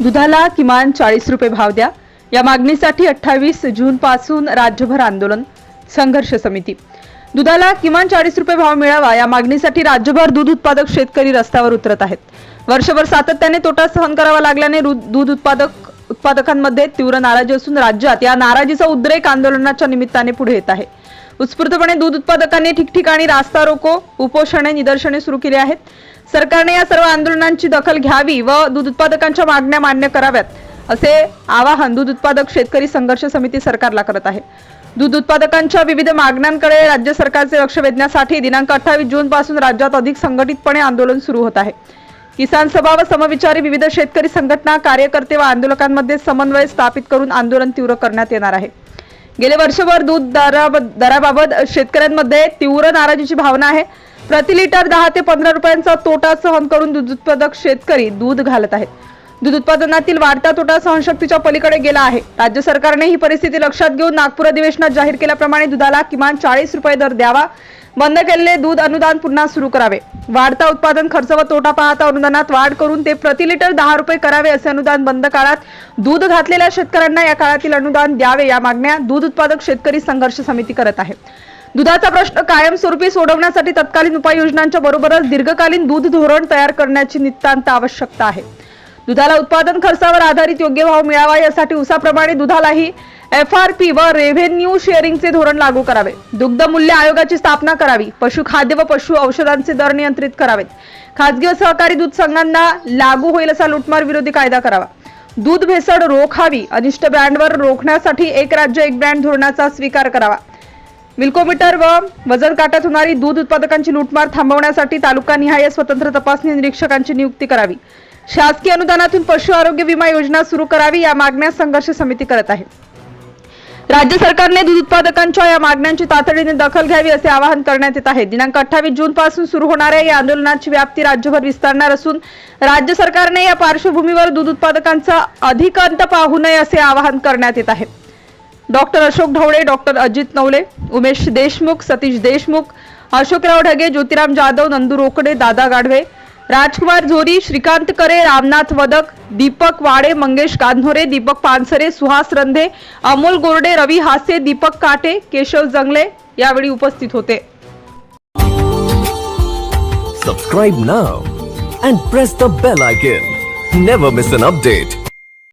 दुधाला किमान चाळीस रुपये भाव द्या. या मागणीसाठी अठ्ठावीस जूनपासून राज्यभर आंदोलन संघर्ष समिती. दुधाला किमान चाळीस रुपये भाव मिळावा या मागणीसाठी राज्यभर दूध उत्पादक शेतकरी रस्त्यावर उतरत आहेत. वर्षभर सातत्याने तोटा सहन करावा लागल्याने रु- दूध उत्पादक उत्पादकांमध्ये तीव्र नाराजी असून राज्यात या नाराजीचा उद्रेक आंदोलनाच्या निमित्ताने पुढे येत आहे. उत्स्फूर्तपणे दूध उत्पादकांनी ठिकठिकाणी रास्ता रोको उपोषणे निदर्शने सुरू केली आहेत. सरकारने या सर्व आंदोलनांची दखल घ्यावी व दूध उत्पादकांच्या मागण्या मान्य कराव्यात असे आवाहन दूध उत्पादक शेतकरी संघर्ष समिती सरकारला करत आहे. दूध उत्पादकांच्या विविध मागण्यांकडे राज्य सरकारचे लक्ष वेधण्यासाठी दिनांक अठ्ठावीस जून पासून राज्यात अधिक संघटितपणे आंदोलन सुरू होत आहे. किसान सभा व समविचारी विविध शेतकरी संघटना कार्यकर्ते व आंदोलकांमध्ये समन्वय स्थापित करून आंदोलन तीव्र करण्यात येणार आहे. गेले वर्षभर दूध दरा- दराबाबत शेतकऱ्यांमध्ये तीव्र नाराजीची भावना आहे. प्रति लिटर दहा ते पंधरा रुपयांचा तोटा सहन करून दूध उत्पादक शेतकरी दूध घालत आहेत. दूध उत्पादनातील वाढता तोटा सहनशक्तीच्या पलीकडे गेला आहे. राज्य सरकारने ही परिस्थिती लक्षात घेऊन नागपूर अधिवेशनात जाहीर केल्याप्रमाणे दुधाला किमान चाळीस रुपये दर द्यावा. बंद केलेले दूध अनुदान पुन्हा सुरू करावे. वाढता उत्पादन खर्च व तोटा पाहता अनुदानात वाढ करून ते प्रति लिटर दहा रुपये करावे असे अनुदान बंद काळात दूध घातलेल्या शेतकऱ्यांना या काळातील अनुदान द्यावे या मागण्या दूध उत्पादक शेतकरी संघर्ष समिती करत आहे. दुधाचा प्रश्न कायमस्वरूपी सोडवण्यासाठी तत्कालीन उपाययोजनांच्या बरोबरच दीर्घकालीन दूध धोरण तयार करण्याची नितांत आवश्यकता आहे. दुधाला उत्पादन खर्चावर आधारित योग्य भाव मिळावा यासाठी उसाप्रमाणे दुधालाही एफ आर पी व रेव्हेन्यू शेअरिंगचे धोरण लागू करावे. दुग्ध मूल्य आयोगाची स्थापना करावी. पशुखाद्य व पशु औषधांचे दर नियंत्रित करावेत. खाजगी व सहकारी दूध संघांना लागू होईल असा लुटमार विरोधी कायदा करावा. दूध भेसळ रोखावी अनिष्ट ब्रँडवर रोखण्यासाठी एक राज्य एक ब्रँड धोरणाचा स्वीकार करावा. विल्कोमीटर व वजन काट्यात होणारी दूध उत्पादकांची लूटमार थांबवण्यासाठी तालुकानिहाय स्वतंत्र तपासणी निरीक्षकांची नियुक्ती करावी. शासकीय अनुदानातून पशु आरोग्य विमा योजना सुरू करावी या मागण्या संघर्ष समिती करत आहे. राज्य सरकारने दूध उत्पादकांच्या या मागण्यांची तातडीने दखल घ्यावी असे आवाहन करण्यात येत आहे. दिनांक अठ्ठावीस जून पासून सुरू होणाऱ्या या आंदोलनाची व्याप्ती राज्यभर विस्तारणार असून राज्य सरकारने या पार्श्वभूमीवर दूध उत्पादकांचा अधिक अंत पाहू नये असे आवाहन करण्यात येत आहे. डॉक्टर अशोक ढवळे डॉक्टर अजित नवले उमेश देशमुख सतीश देशमुख अशोकराव ढगे ज्योतिराम जाधव नंदू रोकडे दादा गाढवे राजकुमार झोरी श्रीकांत करे रामनाथ वदक दीपक वाडे मंगेश गांधोरे दीपक पानसरे सुहास रंधे अमोल गोरडे रवी हासे दीपक काटे केशव जंगले यावेळी उपस्थित होते. Subscribe now and press the bell icon never miss an update